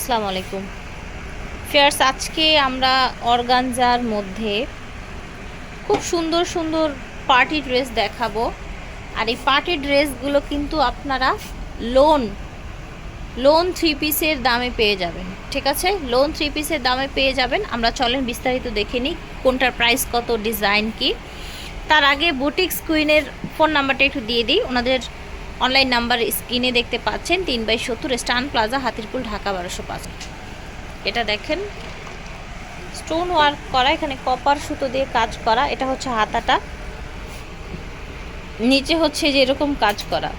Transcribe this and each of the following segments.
আসসালামু আলাইকুম। ফেয়ার্স, আজকে আমরা অর্গানজার মধ্যে খুব সুন্দর সুন্দর পার্টি ড্রেস দেখাবো। আর এই পার্টি ড্রেসগুলো কিন্তু আপনারা লোন লোন থ্রি পিসের দামে পেয়ে যাবেন। ঠিক আছে? লোন থ্রি পিসের দামে পেয়ে যাবেন। আমরা চলেন বিস্তারিত দেখে নিই কোনটার প্রাইস কত, ডিজাইন কি। তার আগে বুটিক্স কুইনের ফোন নাম্বারটা একটু দিয়ে দিই। ওনাদের অনলাইন নাম্বার স্ক্রিনে দেখতে পাচ্ছেন তিন বাই সত্তর স্টান প্লাজা হাতিরপুল ঢাকা বারোশো পাঁচ। এটা দেখেন স্টোন ওয়ার্ক করা এখানে কপার সুতো দিয়ে কাজ করা এটা হচ্ছে হাতাটা। নিচে হচ্ছে যে এরকম কাজ করা।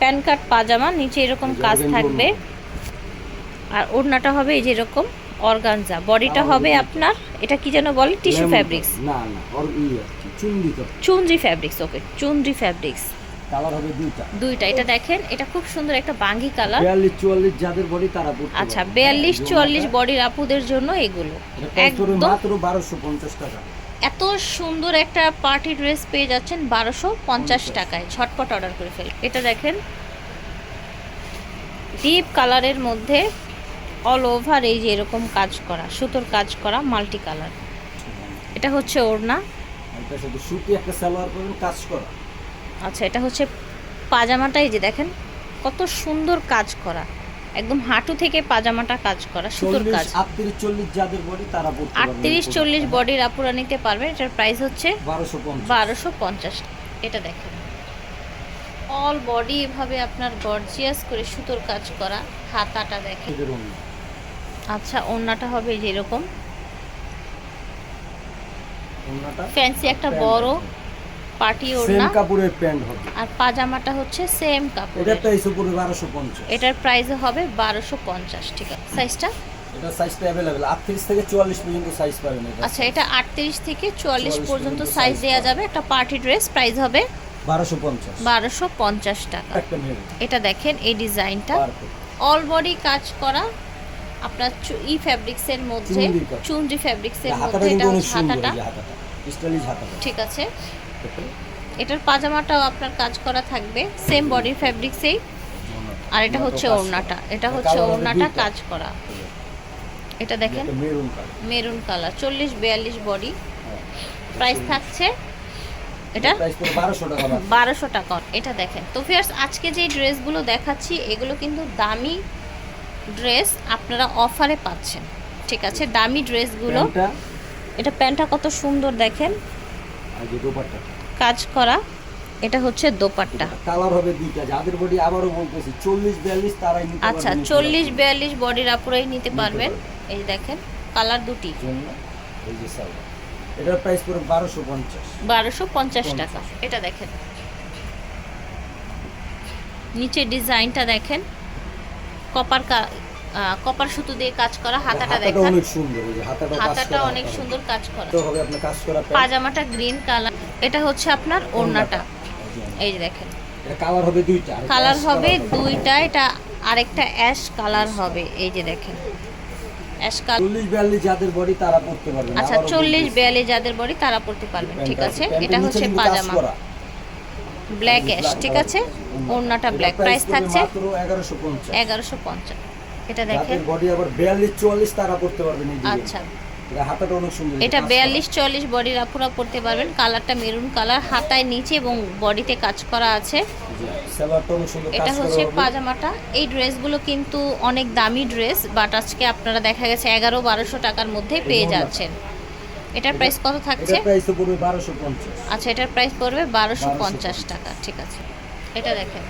প্যান কার্ড পাজামা নিচে এরকম কাজ থাকবে। আর ওড়নাটা হবে এই যে এরকম। অর্গানজা। বডিটা হবে আপনার এটা কি যেন বলে? Tissue fabrics. না না চুন্ডি কাপড় chunri fabrics okay chunri fabrics. Colour হবে দুইটা। দুইটা এটা দেখেন এটা খুব সুন্দর একটা বাঙ্গি কালার বিয়াল্লিশ চুয়াল্লিশ যাদের বডি তারা পড়তে আচ্ছা পারবে। বিয়াল্লিশ হ্যাঁ, চুয়াল্লিশ জোড়াটা। বডির আপুদের জন্য এগুলো। একদম মাত্র বারোশো পঞ্চাশ টাকা। এত সুন্দর একটা পার্টি ড্রেস পেয়ে যাচ্ছেন বারোশো পঞ্চাশ টাকায়। ঝটপট অর্ডার করে ফেল এটা দেখেন ডিপ কালারের মধ্যে অল ওভার এই যে এরকম কাজ করা সুতোর কাজ করা মাল্টি কালার এটা হচ্ছে ওড়না। সুতি একটা সালোয়ার কাজ করা। আচ্ছা এটা হচ্ছে পাজামাটা এই যে দেখেন কত সুন্দর কাজ করা। একদম হাঁটু থেকে পাজামাটা কাজ করা সুতোর কাজ। আটত্রিশ চল্লিশ যাদের বডি তারা পড়তে আটত্রিশ চল্লিশ বডির আপুরা নিতে পারবেন এটার প্রাইস হচ্ছে বারোশো পঞ্চাশ। বারোশো পঞ্চাশ। এটা দেখেন। অল বডি এভাবে আপনার গর্জিয়াস করে সুতোর কাজ করা হাতাটা দেখেন। আচ্ছা ওড়নাটা হবে যে এরকম। ফ্যান্সি একটা বড়। পার্টি সেম ওড়না। কাপড়ের প্যান্ট হবে। আর পাজামাটা হচ্ছে সেম কাপড় এটা প্রাইস বারোশো পঞ্চাশ। এটার প্রাইস হবে বারোশো পঞ্চাশ ঠিক আছে। সাইজটা এটা সাইজটা অ্যাভেলেবেল আটত্রিশ থেকে চুয়াল্লিশ পর্যন্ত সাইজ পাবেন এটা। আচ্ছা এটা আটত্রিশ থেকে চুয়াল্লিশ 44 পর্যন্ত সাইজ দেওয়া যাবে। একটা পার্টি ড্রেস প্রাইস হবে বারোশো পঞ্চাশ। বারোশো পঞ্চাশ টাকা। এটা দেখেন এই ডিজাইনটা অল বডি কাজ করা আপনার ই ফ্যাব্রিক্সের মধ্যে চুনরি। ফ্যাব্রিক্সের মধ্যে এটা হাতাটা। ঠিক আছে। এটার পাজামাটাও আপনার কাজ করা থাকবে সেম বডি ফ্যাব্রিক্সেই আর এটা হচ্ছে ওড়নাটা এটা হচ্ছে ওড়নাটা কাজ করা। এটা দেখেন মেরুন কালার চল্লিশ বিয়াল্লিশ বডি প্রাইস থাকছে এটা বারোশো টাকা এটা দেখেন তো ফিয়ার্স আজকে যে ড্রেসগুলো দেখাচ্ছি এগুলো কিন্তু দামি ড্রেস আপনারা অফারে পাচ্ছেন। ঠিক আছে দামি ড্রেসগুলো। এটা প্যান্টটা কত সুন্দর দেখেন। কাজ করা এটা হচ্ছে দোপাট্টা। কালার হবে দুইটা যাদের বডি আবারও বলতেছি চল্লিশ বিয়াল্লিশ তারাই নিতে আচ্ছা পারবেন। এই চল্লিশ কালারটা। বিয়াল্লিশ বডির আপুরাই নিতে পারবেন। এই দেখেন কালার দুটি। এই যে সালোয়ার। এটার প্রাইস বারোশো পঞ্চাশ। পঞ্চাশ। টাকা। এটা দেখেন। নিচে ডিজাইনটা দেখেন। কপার কপার সুতো দিয়ে কাজ করা হাতাটা হাতাটা দেখেন অনেক সুন্দর হাতাটা অনেক সুন্দর কাজ করা। তো হবে আপনার কাজ করা পাজামাটা গ্রিন কালার এটা হচ্ছে আপনার ওড়নাটা। এই যে দেখেন। এটা কালার হবে দুইটা কালার হবে দুইটা এটা আরেকটা অ্যাশ কালার হবে। এই যে দেখেন। Ash colour. চল্লিশ বিয়াল্লিশ যাদের বডি তারা পড়তে পারবে আচ্ছা চল্লিশ বিয়াল্লিশ। যাদের বডি তারা পড়তে পারবেন। ঠিক আছে। এটা হচ্ছে পাজামা। ব্ল্যাক অ্যাশ ঠিক আছে? ওড়নাটা ব্ল্যাক প্রাইস থাকছে এগারোশো পঞ্চাশ। এটা দেখেন। বডি আবার বিয়াল্লিশ চুয়াল্লিশ তারা পড়তে পারবেন আচ্ছা। এটা। বিয়াল্লিশ চল্লিশ বডির আপুরা পড়তে পারবেন। কালারটা মেরুন কালার হাতায় নিচে এবং বডিতে কাজ করা আছে। এটা হচ্ছে পাজামাটা। এই ড্রেসগুলো কিন্তু অনেক দামি ড্রেস বাট আজকে আপনারা দেখা গেছে এগারো বারোশো টাকার মধ্যে পেয়ে যাচ্ছেন। এটার প্রাইস কত থাকছে? এটার প্রাইস পড়বে বারোশো পঞ্চাশ। আচ্ছা এটার প্রাইস পড়বে বারোশো 1250 পঞ্চাশ। টাকা ঠিক আছে। এটা দেখেন।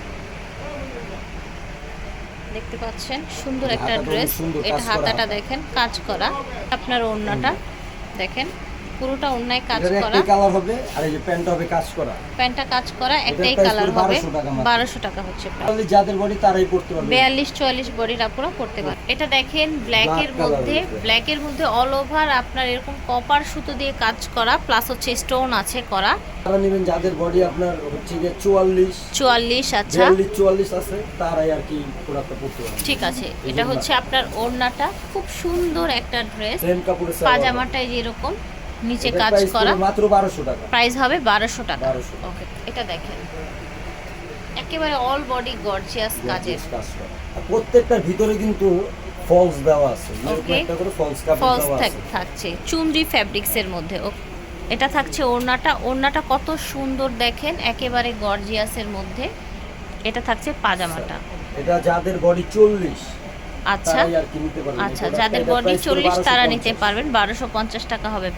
দেখতে পাচ্ছেন সুন্দর একটা ড্রেস এটা হাতাটা দেখেন কাজ করা। আপনার ওড়নাটা দেখেন। পুরোটা অন্যায় কাজ করা। কালার হবে আর এই যে প্যান্ট হবে কাজ করা। প্যান্টটা কাজ করা একটাই কালার হবে 1200 টাকা হচ্ছে তাহলে যাদের বডি তারাই পড়তে পারবে। বিয়াল্লিশ চুয়াল্লিশ বডির আপুরা করতে পারে এটা দেখেন Black colour মধ্যে উপরে। ব্ল্যাকের মধ্যে অল ওভার আপনার এরকম কপার সুতো দিয়ে কাজ করা প্লাস হচ্ছে স্টোন আছে করা। তারা নেবেন যাদের বডি আপনার হচ্ছে গিয়ে চুয়াল্লিশ চুয়াল্লিশ আচ্ছা। বিয়াল্লিশ চুয়াল্লিশ আছে তারাই আর কি প্রোডাক্টটা পড়তে পারবে। ঠিক আছে এটা হচ্ছে আপনার ওড়নাটা। খুব সুন্দর একটা ড্রেস। পাজামাটাই যেরকম নিচে কাজ করা। মাত্র বারোশো টাকা। প্রাইস হবে বারোশো টাকা। ওকে এটা দেখেন। একেবারে অল বডি গর্জিয়াস কাজের। প্রত্যেকটার ভিতরে কিন্তু ফলস দেওয়া আছে. একটা করে ফলস কাপড় ফলস দেওয়া আছে। থাকছে। চুনরি ফ্যাব্রিক্সের মধ্যে এটা থাকছে ওড়নাটা। ওড়নাটা কত সুন্দর দেখেন একেবারে গর্জিয়াসের মধ্যে। এটা থাকছে পাজামাটা। এটা যাদের বডি চল্লিশ আচ্ছা। আচ্ছা যাদের বডি চল্লিশ তারা নিতে পারবেন। বারোশো পঞ্চাশ টাকা হবে।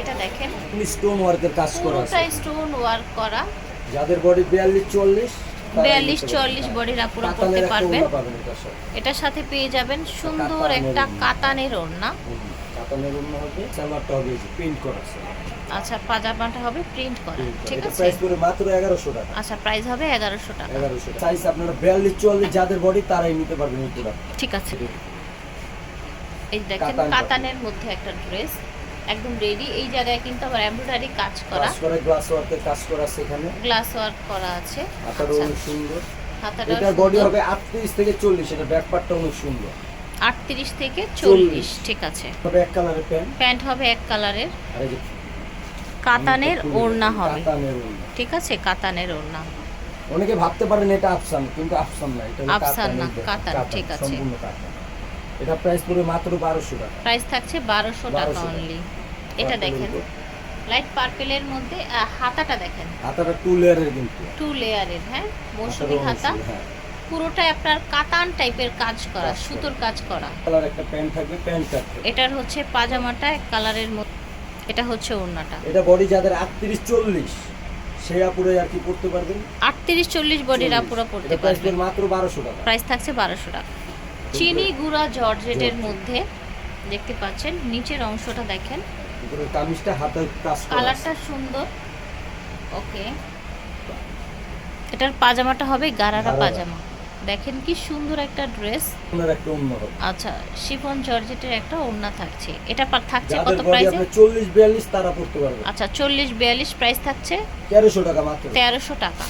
এটা দেখেন। স্টোন ওয়ার্কের কাজ করা আছে। স্টোন ওয়ার্ক করা। যাদের বডি বিয়াল্লিশ চল্লিশ বিয়াল্লিশ চল্লিশ বডিরা পুরো করতে পারবেন পাবেন এটার সাথে পেয়ে যাবেন সুন্দর একটা কাতানের ওড়না। আচ্ছা পাজামাটা হবে প্রিন্ট করা। ঠিক আছে? প্রাইস পড়বে মাত্র এগারোশো টাকা। আচ্ছা প্রাইস হবে এগারোশো টাকা। এগারোশো সাইজ আপনারা বিয়াল্লিশ চল্লিশ যাদের বডি তারাই নিতে পারবেন এই ঠিক আছে। এই দেখেন কাতানের মধ্যে একটা ড্রেস একদম রেডি এই জায়গায় কিন্তু আবার এমব্রয়ডারি কাজ করা। গ্লাস ওয়ার্কের কাজ করা আছে এখানে। গ্লাস ওয়ার্ক করা আছে। হাতারও আচ্ছা। অনেক সুন্দর। হাতাটা এটার বডি হবে আটত্রিশ থেকে চল্লিশ এটা ব্যাক পার্টটা অনেক সুন্দর। আটত্রিশ থেকে 40 ঠিক আছে। তবে এক কালারের প্যান্ট প্যান্ট হবে এক কালারের আর এই যে কাতানের ওড়না। হবে। কাতানের ওড়না। ঠিক আছে কাতানের ওড়না। অনেকে ভাবতে পারেন এটা আফসান কিন্তু আফসান না এটা কাতান, না, কাতান, ঠিক আছে। সম্পূর্ণ কাতান। এটা প্রাইস পড়বে মাত্র বারোশো টাকা। প্রাইস থাকছে 1200 টাকা। অনলি এটা দেখেন। লাইট পার্পেলের মধ্যে হাতাটা দেখেন। হাতাটা টু লেয়ারের কিন্তু। টু লেয়ারের হ্যাঁ? মৌসুমি হাতা। হ্যাঁ। পুরোটাই আপনার কাতান টাইপের কাজ করা সুতোর কাজ করা। কালার একটা প্যান্ট থাকবে প্যান্ট কাটবে এটার হচ্ছে পাজামাটা এক কালারের মধ্যে এটা হচ্ছে ওড়নাটা। এটা বডি যাদের আটত্রিশ চল্লিশ সেই আপুরে আর কি পড়তে পারবেন? আটত্রিশ চল্লিশ বডিরা পুরো পড়তে পারবেন মাত্র বারোশো টাকা। প্রাইস থাকছে বারোশো টাকা। চিনি গুঁড়া জর্জেটের মধ্যে দেখতে পাচ্ছেন নিচের অংশটা দেখেন। কামিজটা হাতে। কালারটা সুন্দর। ওকে। এটার পাজামাটা হবে গারারা। পাজামা। দেখেন কি সুন্দর একটা ড্রেস। আচ্ছা শিফন জর্জেটের একটা ওড়না থাকছে। এটা থাকছে কত প্রাইসে আপনার চল্লিশ বিয়াল্লিশ তারা পড়তে পারবে। আচ্ছা চল্লিশ বিয়াল্লিশ প্রাইস থাকছে। তেরোশো টাকা মাত্র। তেরোশো টাকা।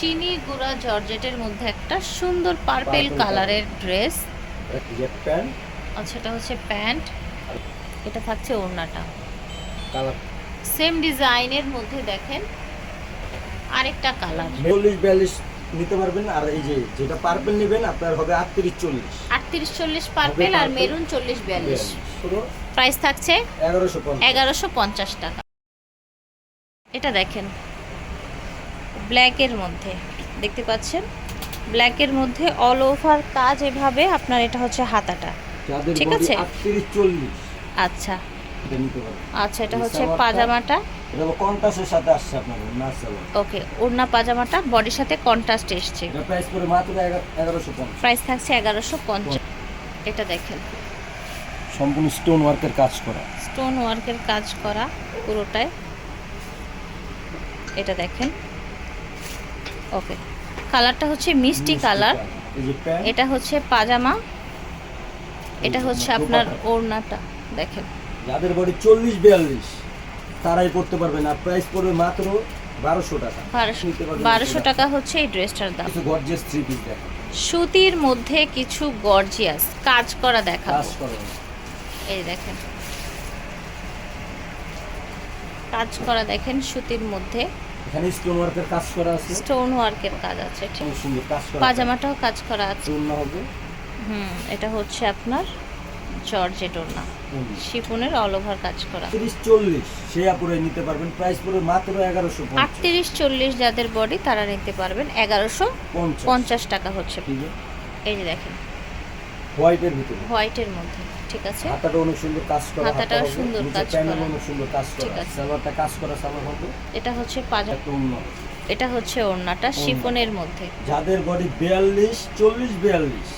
চিনি গুঁড়া জর্জেটের মধ্যে একটা সুন্দর পার্পেল কালারের ড্রেস। প্যান্ট আচ্ছা এটা হচ্ছে প্যান্ট। এটা থাকছে ওড়নাটা। সেম ডিজাইনের মধ্যে দেখেন আরেকটা কালার। চল্লিশ বিয়াল্লিশ নিতে পারবেন আর এই যে যেটা পার্পেল নেবেন আপনার হবে আটত্রিশ চল্লিশ। আটত্রিশ চল্লিশ পার্পেল আর মেরুন চল্লিশ বিয়াল্লিশ। পুরো প্রাইস থাকছে এগারোশো এগারোশো পঞ্চাশ টাকা। এটা দেখেন ব্ল্যাকের মধ্যে দেখতে পাচ্ছেন? ব্ল্যাকের মধ্যে অল ওভার কাজ এভাবে আপনার এটা হচ্ছে হাতাটা। ঠিক আছে। চল্লিশ। আচ্ছা। এটা আচ্ছা এটা হচ্ছে পাজামাটা। এটা কন্টাসের সাথে আসছে আপনার না ওকে ওড়না পাজামাটা বডির সাথে কন্ট্রাস্ট এসছে। প্রাইস করে মাত্র এগারোশো পঞ্চাশ। প্রাইস থাকছে এগারোশো পঞ্চাশ। এটা দেখেন। সম্পূর্ণ স্টোন ওয়ার্কের কাজ করা। স্টোন ওয়ার্কের কাজ করা পুরোটায় এটা দেখেন। ওকে কালারটা হচ্ছে মিষ্টি কালার এটা হচ্ছে পাজামা। এটা হচ্ছে আপনার ওড়নাটা দেখেন। যাদের বডি চল্লিশ বিয়াল্লিশ তারাই করতে পারবেন আর প্রাইস পড়বে মাত্র বারোশো টাকা। বারোশো টাকা হচ্ছে এই ড্রেসটার দাম। গর্জিয়াস থ্রি পিস দেখেন সুতির মধ্যে কিছু গর্জিয়াস কাজ করা করেন এই দেখেন। কাজ করা দেখেন সুতির মধ্যে। এখানে স্টোন ওয়ার্কের কাজ করা আছে? স্টোন ওয়ার্কের কাজ আছে ঠিক। সুন্দর কাজ করা পাজামাটাও কাজ করা আছে। চূর্ণ হবে? হুম এটা হচ্ছে আপনার জর্জেট ওড়না। শিফনের অল ওভার কাজ করা। তিরিশ চল্লিশ সে আপুরে নিতে পারবেন। প্রাইস মাত্র এগারোশো আটত্রিশ চল্লিশ যাদের বডি তারা নিতে পারবেন এগারোশো পঞ্চাশ। পঞ্চাশ টাকা হচ্ছে। এই যে দেখেন। হোয়াইটের ভিতরে? হোয়াইটের মধ্যে ঠিক আছে? হাতাটা অনেক সুন্দর কাজ করা হাতাটাও হাতা হবে, সুন্দর কাজ প্যানেল অনেক সুন্দর কাজ ঠিক করা। আছে। সালোয়ারটা কাজ করা সালোয়ার হবে। এটা হচ্ছে পাজা এটা হচ্ছে ওড়নাটা শিফনের মধ্যে। যাদের বডি বিয়াল্লিশ চল্লিশ বিয়াল্লিশ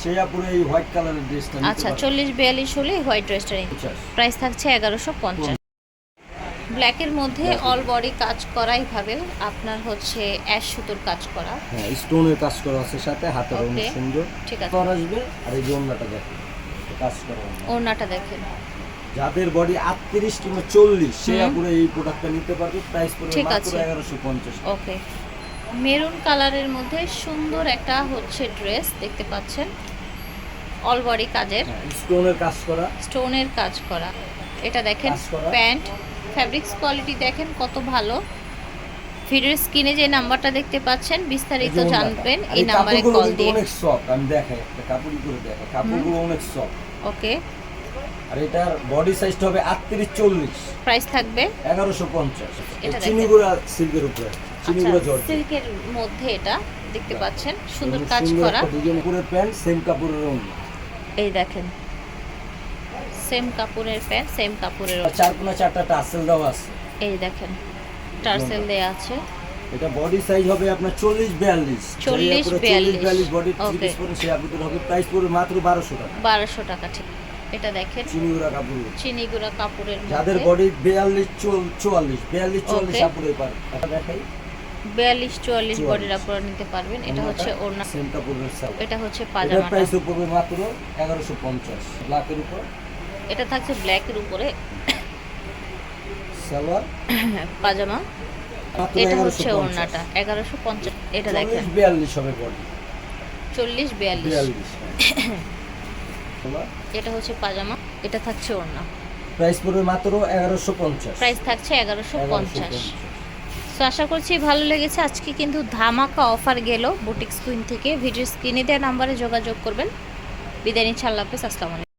সেই আপুরে এই হোয়াইট কালারের ড্রেসটা আচ্ছা চল্লিশ বিয়াল্লিশ হলে হোয়াইট ড্রেসটা প্রাইস থাকছে এগারোশো পঞ্চাশ। ব্ল্যাকের মধ্যে অল বডি কাজ করা এইভাবে আপনার হচ্ছে অ্যাশ সুতোর কাজ করা। হ্যাঁ স্টোনের কাজ করা আছে সাথে হাতের অনেক সুন্দর। ঠিক আছে। করা আসবে আর এই যে অন্যটা দেখো কাজ করা। ওড়নাটা দেখেন। যাদের বডি আটত্রিশ কিংবা চল্লিশ সে হুম। আপুরে এই প্রোডাক্টটা নিতে পারবে প্রাইস পড়বে ঠিক মাত্র আছে। এগারোশো পঞ্চাশ ওকে মেরুন কালারের মধ্যে সুন্দর একটা হচ্ছে ড্রেস দেখতে পাচ্ছেন। অল বডি কাজের। স্টোনের কাজ করা। স্টোনের কাজ করা। এটা দেখেন প্যান্ট। ফ্যাব্রিক্স কোয়ালিটি দেখেন কত ভালো। ভিডিওর স্ক্রিনে যে নাম্বারটা দেখতে পাচ্ছেন বিস্তারিত জানবেন এই নাম্বারে কল দিয়ে। অনেক সফট আমি দেখাই একটা কাপড়ই করে দেখাই। কাপড়গুলো অনেক সফট ওকে। আর এটার বডি সাইজটা হবে আটত্রিশ চল্লিশ। প্রাইস থাকবে? এগারোশো পঞ্চাশ। এটা দেখেন। চিনিগুড়া সিল্কের উপরে। চিনিগুড়া আচ্ছা জর্জেট। সিল্কের মধ্যে এটা দেখতে পাচ্ছেন। সুন্দর কাজ করা। ডিজাইন করে প্যান্ট সেম কাপড়ের এই দেখেন। সেম কাপড়ের প্যান্ট সেম কাপড়ের চার কোনা চারটা টাসেল দেওয়া আছে। এই দেখেন টার্সেল দেয়া আছে। এটা বডি সাইজ হবে আপনার চল্লিশ বিয়াল্লিশ। 40, চল্লিশ 42 বিয়াল্লিশ। বডি. পিস পরে সে আপনাদের হবে প্রাইস পড়বে মাত্র বারোশো টাকা। বারোশো টাকা ঠিক। এটা দেখেন চিনিগুড়া কাপড় চিনিগুড়া কাপড়ের যাদের বডি বিয়াল্লিশ চুয়াল্লিশ বিয়াল্লিশ চুয়াল্লিশ Okay. কাপড়ের পার এটা দেখাই। বিয়াল্লিশ চুয়াল্লিশ 44 বডির আপনারা নিতে পারবেন। এটা হচ্ছে ওড়না সেম কাপড়ের সাল এটা হচ্ছে এটার পাজামাটা। প্রাইস পড়বে মাত্র এগারোশো পঞ্চাশ লাখের উপর। এটা থাকছে ব্ল্যাকের উপরে। সালোয়ার? পাজামা। এটা হচ্ছে ওড়নাটা এগারোশো পঞ্চাশ। এটা দেখেন। চল্লিশ বিয়াল্লিশ হবে বডি। চল্লিশ বিয়াল্লিশ। সালোয়ার? এটা হচ্ছে পাজামা এটা থাকছে ওড়না। প্রাইস পড়বে মাত্র এগারোশো পঞ্চাশ। প্রাইস থাকছে এগারোশো পঞ্চাশ। তো আশা করছি ভালো লেগেছে। আজকে কিন্তু ধামাকা অফার গেল বুটিক স্ক্রিন থেকে। ভিডিও স্ক্রিনে দেওয়া নাম্বারে যোগাযোগ করবেন। বিদায় নিচ্ছি। আল্লাহ হাফেজ। আসসালামু আলাইকুম।